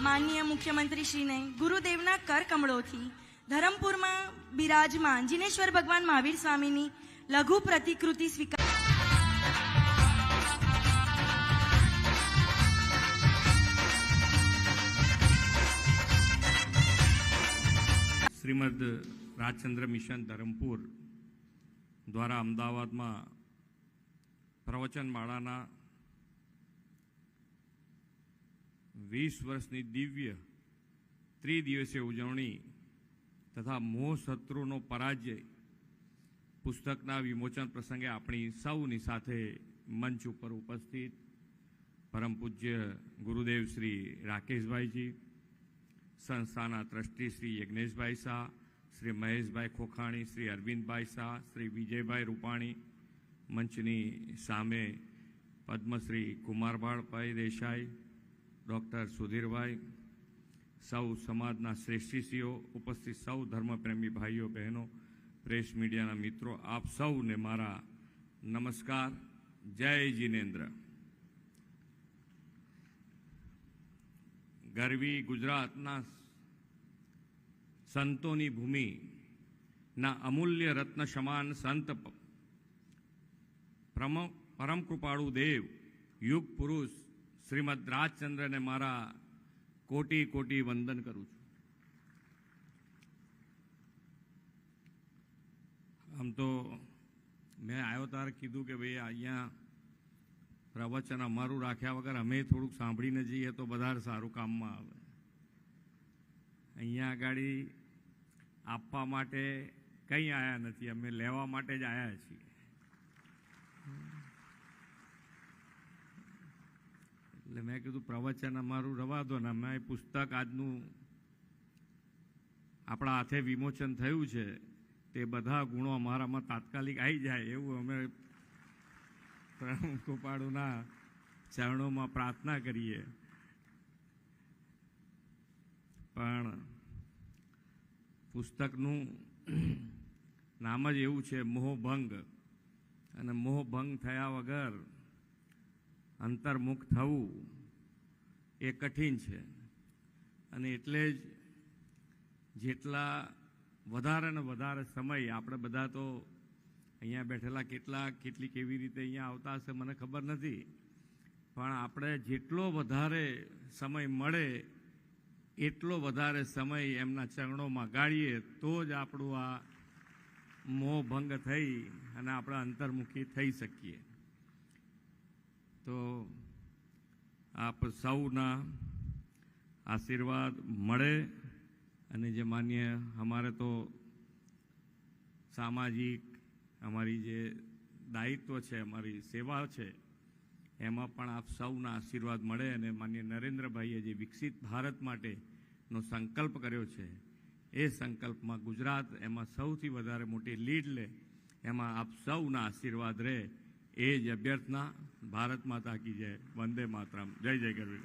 માનનીય મુખ્યમંત્રીશ્રીને ગુરુદેવના કર કમળોથી ધરમપુરમાં બિરાજમાન જીનેશ્વર ભગવાન મહાવીર સ્વામીની લઘુ પ્રતિકૃતિ સ્વીકાર શ્રીમદ રાજચંદ્ર મિશન ધરમપુર દ્વારા અમદાવાદમાં પ્રવચનમાળાના વીસ વર્ષની દિવ્ય, ત્રિદિવસીય ઉજવણી તથા મોહ શત્રુનો પરાજય પુસ્તકના વિમોચન પ્રસંગે આપણી સૌની સાથે મંચ ઉપર ઉપસ્થિત પરમ પૂજ્ય ગુરુદેવ શ્રી રાકેશભાઈજી, સંસ્થાના ટ્રસ્ટી શ્રી યજ્ઞેશભાઈ શાહ, શ્રી મહેશભાઈ ખોખાણી, શ્રી અરવિંદભાઈ શાહ, શ્રી વિજયભાઈ રૂપાણી મંચની સામે પદ્મશ્રી કુમારભાઈ દેસાઈ ડૉક્ટર સુધીરભાઈ સૌ સમાજના શ્રેષ્ઠીશ્રીઓ ઉપસ્થિત સૌ ધર્મપ્રેમી ભાઈઓ બહેનો પ્રેસ મીડિયાના મિત્રો આપ સૌને મારા નમસ્કાર જય જીનેન્દ્ર ગરવી ગુજરાતના સંતોની ભૂમિના અમૂલ્ય રત્ન સમાન સંત પ- પ્રમ- પરમ કૃપાળુ દેવ યુગ પુરુષ શ્રીમદ રાજચંદ્રને મારા કોટી કોટી વંદન કરું છું. આમ તો મેં આવ્યો ત્યારે કીધું કે ભાઈ, અહીંયા પ્રવચન અમારું રાખ્યા વગર અમે થોડુંક સાંભળીને જઈએ તો વધારે સારું કામમાં આવે. અહીંયા આગળ આપવા માટે કંઈ આવ્યા નથી. અમે લેવા માટે જ આવ્યા છીએ એટલે મેં કીધું, પ્રવચન અમારું રવા દો ને અમે પુસ્તક આજનું આપણા હાથે વિમોચન થયું છે. તે બધા ગુણો અમારામાં તાત્કાલિક આવી જાય એવું અમે પ્રણવ કૃપાળુના ચરણોમાં પ્રાર્થના કરીએ. પણ પુસ્તકનું નામ જ એવું છે, મોહભંગ. અને મોહભંગ થયા વગર અંતર્મુખ થવું એ કઠિન છે. અને એટલે જ જેટલા વધારે ને વધારે સમય આપણે બધા તો અહીંયા બેઠેલા કેટલા કેટલી કેવી રીતે અહીંયા આવતા હશે મને ખબર નથી. પણ આપણે જેટલો વધારે સમય મળે, એટલો વધારે સમય એમના ચરણોમાં ગાળીએ, તો જ આપણું આ મોહ ભંગ થઈ અને આપણે અંતર્મુખી થઈ શકીએ. તો આપ સૌના આશીર્વાદ મળે અને જે માન્ય અમારે તો સામાજિક, અમારી જે દાયિત્વ છે, અમારી સેવા છે, એમાં પણ આપ સૌના આશીર્વાદ મળે અને માન્ય નરેન્દ્રભાઈએ જે વિકસિત ભારત માટેનો સંકલ્પ કર્યો છે, એ સંકલ્પમાં ગુજરાત એમાં સૌથી વધારે મોટી લીડ લે, એમાં આપ સૌના આશીર્વાદ રહે એ જ અભ્યર્થના ભારત માતા કી જય વંદે માતરમ. જય જય ગરવી